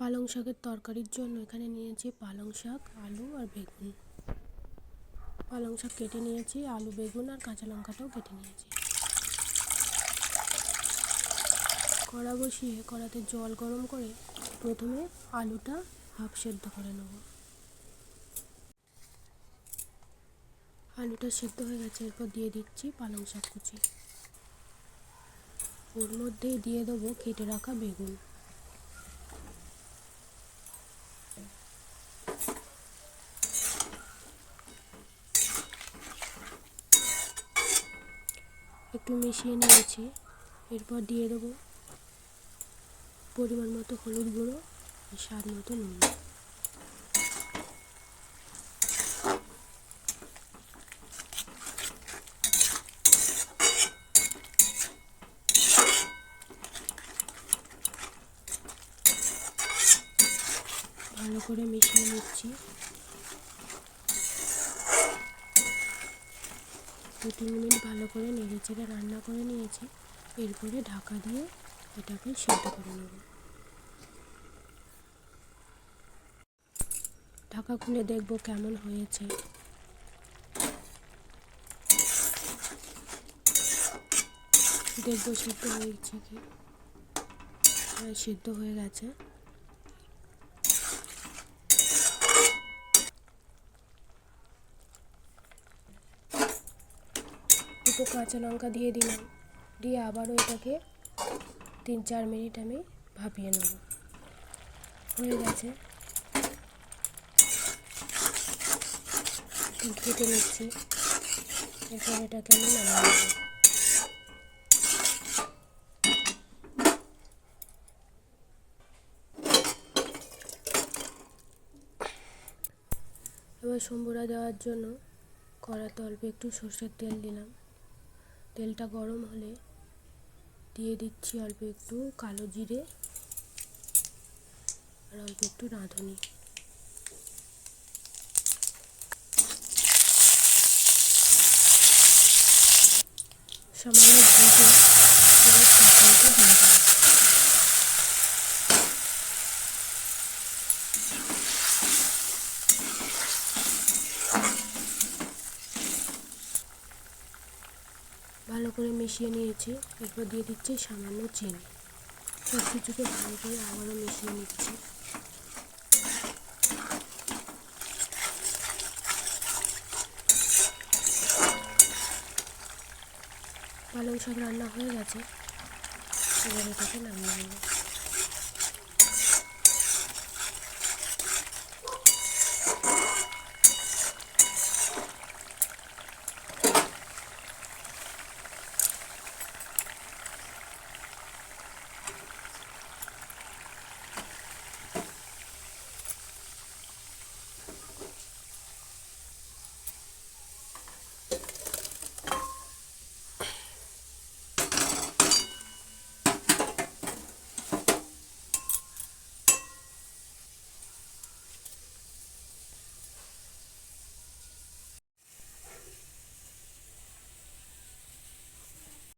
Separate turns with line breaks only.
পালং শাকের তরকারির জন্য এখানে নিয়েছি পালং শাক, আলু আর বেগুন। পালং শাক কেটে নিয়েছি, আলু, বেগুন আর কাঁচা লঙ্কাটাও কেটে নিয়েছি। কড়া বসিয়ে কড়াতে জল গরম করে প্রথমে আলুটা হাফ সেদ্ধ করে নেব। আলুটা সেদ্ধ হয়ে গেছে, এরপর দিয়ে দিচ্ছি পালং শাক কুচি। ওর মধ্যেই দিয়ে দেবো কেটে রাখা বেগুন। একটু মিশিয়ে নিয়েছি। এরপর দিয়ে দেবো পরিমাণ মতো হলুদ গুঁড়ো আর স্বাদ মতো নুন। ভালো করে মিশিয়ে নিচ্ছি। দু তিন মিনিট ভালো করে নেড়ে চেড়ে রান্না করে নিয়েছি। এরপরে ঢাকা দিয়ে এটাকে সেদ্ধ করে নেব। ঢাকা খুলে দেখব কেমন হয়েছে। দেখব সিদ্ধ হয়েছে কি? হ্যাঁ সিদ্ধ হয়ে গেছে। দুটো কাঁচা লঙ্কা দিয়ে দিলাম। দিয়ে আবারও এটাকে তিন চার মিনিট আমি ভাপিয়ে নেব। হয়ে গেছে। কেটে নিচ্ছি। এরপর এটাকে আমি নামিয়ে নেব। এবার সম্বরা দেওয়ার জন্য কড়াতে অল্প একটু সর্ষের তেল দিলাম। তেলটা গরম হলে দিয়ে দিচ্ছি অল্প একটু কালো জিরে আর অল্প একটু রাঁধুনি। সামান্য ভেজে এবার দিয়ে দিলাম। ভালো করে মিশিয়ে নিয়েছি। এরপর দিয়ে দিচ্ছি সামান্য চিনি। সব কিছুকে ভালো করে আবারও মিশিয়ে নিচ্ছি। পালং শাক রান্না হয়ে গেছে। এবার এটাকে নামিয়ে নেব।